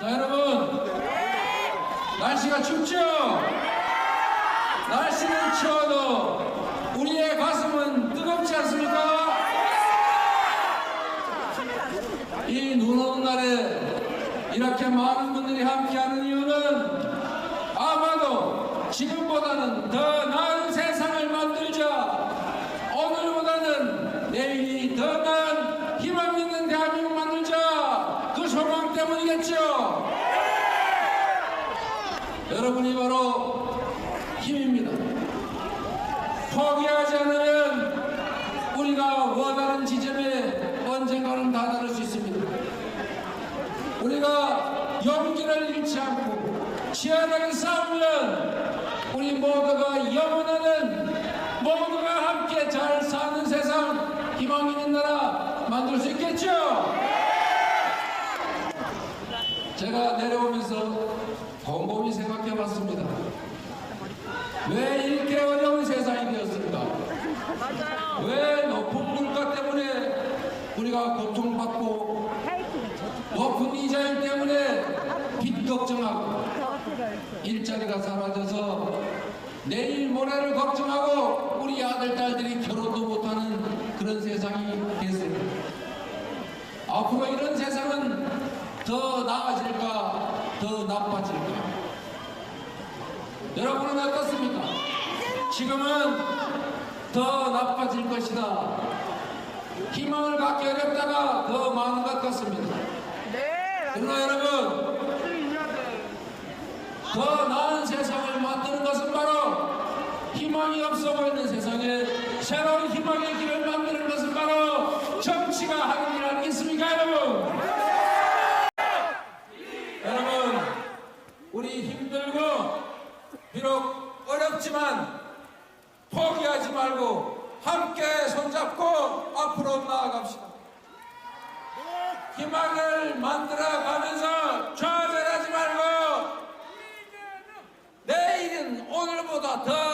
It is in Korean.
자 여러분 날씨가 춥죠? 날씨는 추워도 우리의 가슴은 뜨겁지 않습니까? 이 눈 오는 날에 이렇게 많은 분들이 함께하는 이유는 아마도 지금보다는 더 나은 세상을 만들자 오늘보다는 내일이 더 나은 희망 있는 대한민국 만들자 그 소망 때문이겠죠? 여러분이 바로 힘입니다. 포기하지 않으면 우리가 원하는 지점에 언젠가는 다다를 수 있습니다. 우리가 용기를 잃지 않고 치열하게 싸우면 우리 모두가 영원하는 모두가 함께 잘 사는 세상 희망 있는 나라 만들 수 있겠죠? 제가 내려오면서 곰곰이 생각해 봤습니다. 왜 이렇게 어려운 세상이 되었을까? 왜 높은 물가 때문에 우리가 고통받고 높은 이자율 때문에 빚 걱정하고 일자리가 사라져서 내일 모레를 걱정하고 우리 아들 딸들이 결혼도 못하는 그런 세상이 됐습니다. 앞으로 이런 세상은 더 나아질까 더 나빠질까 여러분은 어떻습니까? 지금은 더 나빠질 것이다. 희망을 갖기 어렵다가 더 많은 것 같습니다. 네, 그러나 여러분 더 나은 세상을 만드는 것은 바로 희망이 없어 보이는 세상에 새로운 희망의 길을 만드는 것은 바로 정치가 하는 일 아니겠습니까 여러분 여러분 우리 힘들고 비록 어렵지만 포기하지 말고 함께 손잡고 앞으로 나아갑시다. 희망을 만들어가면서 좌절하지 말고 내일은 오늘보다 더